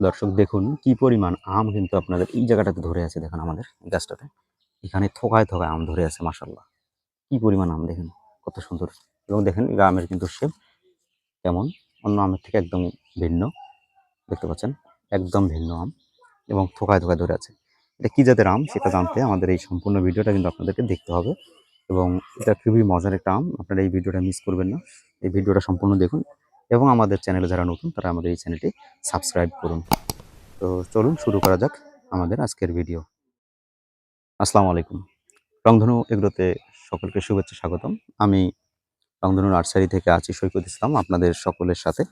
দর্শক, দেখুন কি পরিমাণ আম কিন্তু আপনাদের এই জায়গাটাতে ধরে আছে। দেখুন আমাদের গাছটাতে। এখানে থোকায় থোকায় আম ধরে আছে মাসাল্লাহ কি পরিমাণ আম দেখেন, কত সুন্দর। এবং দেখেন আমের কিন্তু শেপ কেমন, অন্য আমের থেকে একদম ভিন্ন। দেখতে পাচ্ছেন? একদম ভিন্ন আম এবং থোকায় থোকায় ধরে আছে। এটা কি জাতের আম সেটা জানতে আমাদের এই সম্পূর্ণ ভিডিওটা কিন্তু আপনাদেরকে দেখতে হবে। এবং এটা খুবই মজার একটা আম, আপনারা এই ভিডিওটা মিস করবেন না। এই ভিডিওটা সম্পূর্ণ দেখুন। এবং আমাদের চ্যানেলে যারা নতুন, তারা আমাদের এই চ্যানেলটি সাবস্ক্রাইব করুন। তো চলুন, শুরু করা যাক আমাদের আজকের ভিডিও। আসসালামু আলাইকুম। রংধনু এগুলোতে সকলকে শুভেচ্ছা স্বাগতম। আমি রংধনু নার্সারি থেকে আছি সৈকত ইসলাম, আপনাদের সকলের সাথে।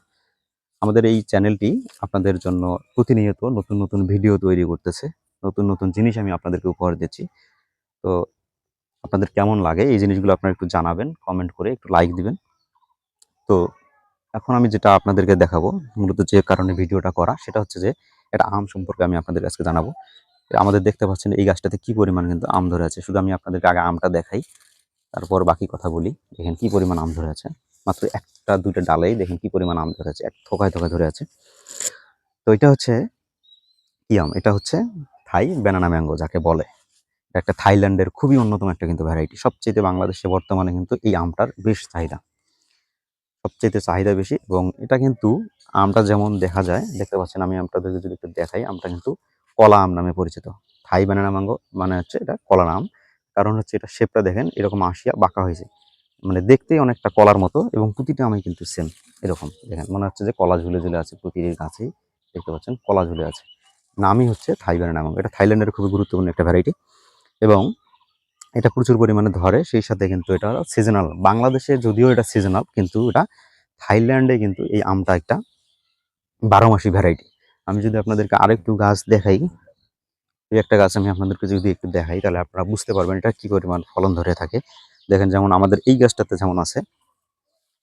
আমাদের এই চ্যানেলটি আপনাদের জন্য প্রতিনিয়ত নতুন নতুন ভিডিও তৈরি করতেছে। নতুন নতুন জিনিস আমি আপনাদেরকে উপহার দিচ্ছি। তো আপনাদের কেমন লাগে? এই জিনিসগুলো আপনারা একটু জানাবেন, কমেন্ট করে একটু লাইক দিবেন। তো এখন আমি যেটা আপনাদেরকে দেখাবো, মূলত যে কারণে ভিডিওটা করা, সেটা হচ্ছে যে এটা আম সম্পর্কে আমি আপনাদের আজকে জানাব। আমাদের দেখতে পাচ্ছেন এই গাছটাতে কি পরিমাণ কিন্তু আম ধরে আছে। শুধু আমি আপনাদেরকে আগে আমটা দেখাই, তারপর বাকি কথা বলি, দেখেন কি পরিমাণ আম ধরে আছে। মাত্র একটা, দুইটা ডালেই দেখেন কি পরিমাণ আম ধরে আছে, এক থোকায় থোকায় ধরে আছে। তো এটা হচ্ছে কি আম? এটা হচ্ছে থাই ব্যানানা ম্যাঙ্গো যাকে বলে। এটা একটা থাইল্যান্ডের খুবই অন্যতম একটা কিন্তু ভ্যারাইটি। সবচেয়ে বাংলাদেশে বর্তমানে কিন্তু এই আমটার বেশ চাহিদা। সবচেয়ে চাহিদা বেশি এবং এটা কিন্তু আমটা যেমন দেখা যায়, দেখতে পাচ্ছেন আমি আপনাদেরকে যদি একটু দেখাই, আমটা কিন্তু কলা আম নামে পরিচিত। থাই ব্যানানা ম্যাঙ্গো মানে হচ্ছে এটা কলা নাম কারণ হচ্ছে এটা শেপটা দেখেন এরকম আসিয়া বাঁকা হয়েছে। মানে দেখতেই অনেকটা কলার মতো এবং প্রতিটা আমি কিন্তু সেম এরকম। দেখেন, মনে হচ্ছে যে কলা ঝুলে ঝুলে আছে, প্রতিটির গাছেই দেখতে পাচ্ছেন কলা ঝুলে আছে। নামই হচ্ছে থাই ব্যানানা ম্যাঙ্গো এটা থাইল্যান্ডের খুবই গুরুত্বপূর্ণ একটা ভ্যারাইটি এবং এটা প্রচুর পরিমাণে ধরে, সেই সাথে কিন্তু এটা সিজনাল বাংলাদেশে যদিও এটা সিজনাল কিন্তু এটা থাইল্যান্ডে কিন্তু এই আমটা একটা বারো মাসি ভ্যারাইটি আমি যদি আপনাদেরকে আরেকটু গাছ দেখাই, এই একটা গাছ আমি আপনাদেরকে যদি একটু দেখাই, তাহলে আপনারা বুঝতে পারবেন এটা কি পরিমাণ ফলন ধরে থাকে। দেখেন যেমন আমাদের এই গাছটাতে যেমন আছে,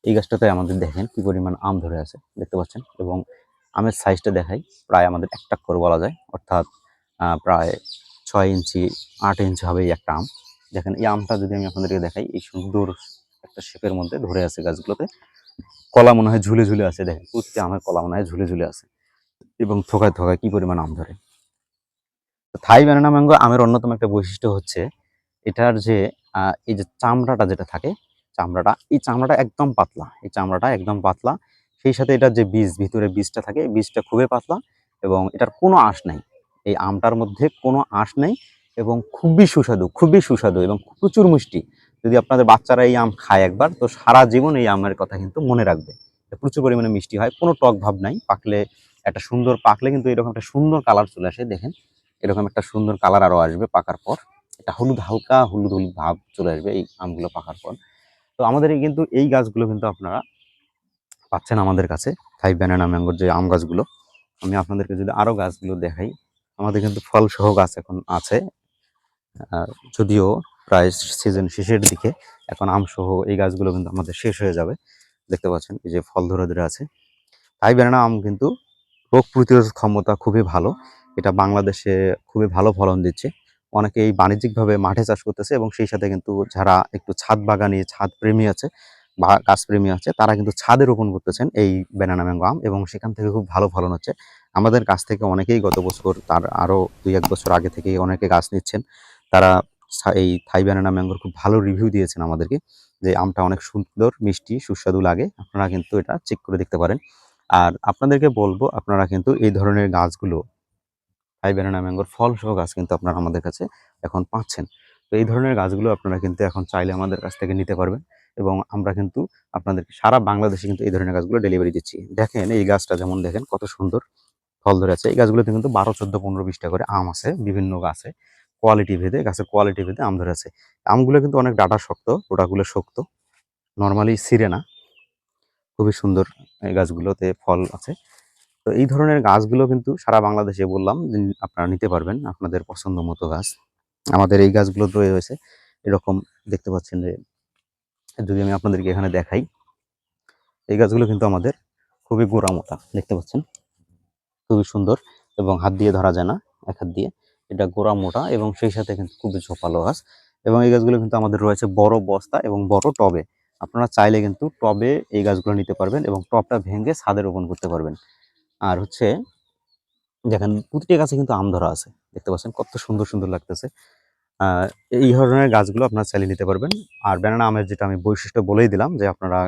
এই গাছটাতে আমাদের দেখেন কি পরিমাণ আম ধরে আছে, দেখতে পাচ্ছেন? এবং আমের সাইজটা দেখাই, প্রায় আমাদের একটা করে বলা যায়, অর্থাৎ প্রায় ছয় ইঞ্চি, আট ইঞ্চি হবে এই একটা আম। দেখেন, এই আমটা যদি আমি আপনাদেরকে দেখাই, এই সুন্দর একটা শেপের মধ্যে ধরে আছে গাছগুলোতে। কলা মনে হয় ঝুলে ঝুলে আছে, দেখেন। প্রত্যেক আমের কলা মনে হয় ঝুলে ঝুলে আছে। এবং থোকায় থোকায় কি পরিমাণ আম ধরে। থাই ব্যানানা ম্যাঙ্গো আমের অন্যতম একটা বৈশিষ্ট্য হচ্ছে, এটার যে এই যে চামড়াটা যেটা থাকে, চামড়াটা, এই চামড়াটা একদম পাতলা। এই চামড়াটা একদম পাতলা। সেই সাথে এটার যে বীজ, ভিতরে বীজটা থাকে, বীজটা খুবই পাতলা এবং এটার কোনো আঁশ নাই। এই আমটার মধ্যে কোনো আঁশ নেই। এবং খুবই সুস্বাদু খুবই সুস্বাদু এবং প্রচুর মিষ্টি। যদি আপনাদের বাচ্চারা এই আম খায় একবার, তো সারা জীবন এই আমের কথা কিন্তু মনে রাখবে। প্রচুর পরিমাণে মিষ্টি হয়, কোনো টক ভাব নাই। পাকলে একটা সুন্দর, পাকলে কিন্তু এরকম একটা সুন্দর কালার চলে আসে, দেখেন। এরকম একটা সুন্দর কালার আরও আসবে পাকার পর। এটা হলুদ, হালকা হলুদ হলুদ ভাব চলে আসবে এই আমগুলো পাকার পর। তো আমাদের কিন্তু এই গাছগুলো কিন্তু আপনারা পাচ্ছেন আমাদের কাছে থাই ব্যানানা ম্যাঙ্গোর যে আম গাছগুলো। আমি আপনাদেরকে যদি আরও গাছগুলো দেখাই, আমাদের কিন্তু ফল সহ গাছ এখন আছে। যদিও প্রায় সিজন শেষের দিকে এখন আম সহ এই গাছগুলো কিন্তু আমাদের শেষ হয়ে যাবে। দেখতে পাচ্ছেন, এই যে ফল ধরে ধরে আছে। তাই বেনানা আম কিন্তু রোগ প্রতিরোধ ক্ষমতা খুবই ভালো। এটা বাংলাদেশে খুবই ভালো ফলন দিচ্ছে। অনেকে এই বাণিজ্যিকভাবে মাঠে চাষ করতেছে এবং সেই সাথে কিন্তু যারা একটু ছাদ বাগানি, ছাদ প্রেমী আছে বা গাছপ্রেমী আছে, তারা কিন্তু ছাদে রোপণ করতেছেন এই বেনানা ম্যাঙ্গো আম এবং সেখান থেকে খুব ভালো ফলন হচ্ছে। আমাদের কাছ থেকে অনেকেই গত বছর, তার আরও দুই এক বছর আগে থেকে অনেকে গাছ নিচ্ছেন। তারা এই থাই ব্যানানা ম্যাঙ্গোর খুব ভালো রিভিউ দিয়েছেন আমাদেরকে, যে আমটা অনেক সুন্দর, মিষ্টি, সুস্বাদু লাগে। আপনারা কিন্তু এটা চেক করে দেখতে পারেন। আর আপনাদেরকে বলব, আপনারা কিন্তু এই ধরনের গাছগুলো থাই ব্যানানা ম্যাঙ্গোর ফল সহ গাছ কিন্তু আপনারা আমাদের কাছে এখন পাচ্ছেন। তো এই ধরনের গাছগুলো আপনারা কিন্তু এখন চাইলে আমাদের কাছ থেকে নিতে পারবেন এবং আমরা কিন্তু আপনাদেরকে সারা বাংলাদেশে কিন্তু এই ধরনের গাছগুলো ডেলিভারি দিচ্ছি। দেখেন এই গাছটা যেমন দেখেন কত সুন্দর ফল ধরে আছে। এই গাছগুলোতে কিন্তু বারো, চোদ্দ, পনেরো, বিশটা করে আম আছে, বিভিন্ন গাছে। কোয়ালিটি ভেদে, গাছের কোয়ালিটি ভেদে আম ধরে আছে। আমগুলো কিন্তু অনেক ডাটা শক্ত ওটাগুলো শক্ত নর্মালি সিরে না। খুবই সুন্দর এই গাছগুলোতে ফল আছে। তো এই ধরনের গাছগুলো কিন্তু সারা বাংলাদেশে বললাম আপনারা নিতে পারবেন, আপনাদের পছন্দ মতো গাছ। আমাদের এই গাছগুলো তো রয়েছে এরকম দেখতে পাচ্ছেন যে, যদি আমি আপনাদেরকে এখানে দেখাই, এই গাছগুলো কিন্তু আমাদের খুবই গোড়া মোটা দেখতে পাচ্ছেন? খুবই সুন্দর এবং হাত দিয়ে ধরা যায় না, এক হাত দিয়ে। এটা গোড়া মোটা এবং সেই সাথে কিন্তু খুবই ঝোপালো গাছ এবং এই গাছগুলো কিন্তু আমাদের রয়েছে বড় বস্তা এবং বড় টবে। আপনারা চাইলে কিন্তু টবে এই গাছগুলো নিতে পারবেন এবং টবটা ভেঙে ছাদে রোপণ করতে পারবেন। আর হচ্ছে দেখেন, প্রতিটি গাছে কিন্তু আম ধরা আছে। দেখতে পাচ্ছেন কত সুন্দর সুন্দর লাগতেছে। এই ধরনের গাছগুলো আপনারা চালিয়ে নিতে পারবেন। আর ব্যানানা আমের যেটা আমি বৈশিষ্ট্য বলেই দিলাম যে আপনারা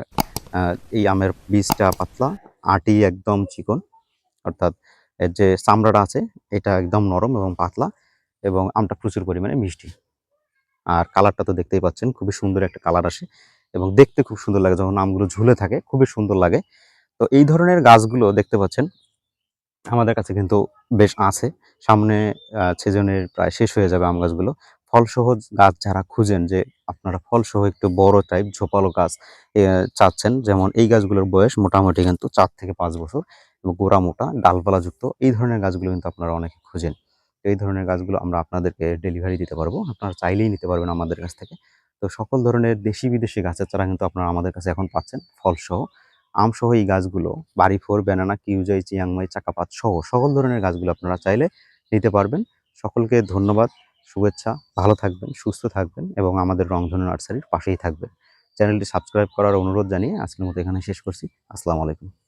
এই আমের বীজটা পাতলা, আটি একদম চিকন, অর্থাৎ এর যে চামড়াটা আছে, এটা একদম নরম এবং পাতলা এবং আমটা প্রচুর পরিমাণে মিষ্টি। আর কালারটা তো দেখতেই পাচ্ছেন, খুবই সুন্দর একটা কালার আসে এবং দেখতে খুব সুন্দর লাগে যখন আমগুলো ঝুলে থাকে, খুবই সুন্দর লাগে। তো এই ধরনের গাছগুলো দেখতে পাচ্ছেন, আমাদের কাছে কিন্তু বেশ আছে। সামনে সেজনের প্রায় শেষ হয়ে যাবে আম গাছগুলো। ফলসহ গাছ যারা খুঁজেন যে আপনারা ফলসহ একটু বড় টাইপ ঝোপালো গাছ চাচ্ছেন, যেমন এই গাছগুলোর বয়স মোটামুটি কিন্তু চার থেকে পাঁচ বছর এবং গোড়া মোটা, ডালপালা যুক্ত, এই ধরনের গাছগুলো কিন্তু আপনারা অনেকে খুঁজেন। এই ধরনের গাছগুলো আমরা আপনাদেরকে ডেলিভারি দিতে পারব, আপনারা চাইলেই নিতে পারবেন আমাদের কাছ থেকে। তো সকল ধরনের দেশি বিদেশি গাছের চারা কিন্তু আপনারা আমাদের কাছে এখন পাচ্ছেন, ফলসহ। আমসহ এই গাছগুলো বাড়ি ফোর ব্যানানা, কিউজাই, চিয়াংমাই, চাকাপাত সহ সকল ধরনের গাছগুলো আপনারা চাইলে নিতে পারবেন। সকলকে ধন্যবাদ। শুভেচ্ছা, ভালো থাকবেন, সুস্থ থাকবেন এবং আমাদের রংধনু নার্সারির পাশেই থাকবেন। চ্যানেলটি সাবস্ক্রাইব করার অনুরোধ জানিয়ে আজকের মতো এখানে শেষ করছি। আসসালামু আলাইকুম।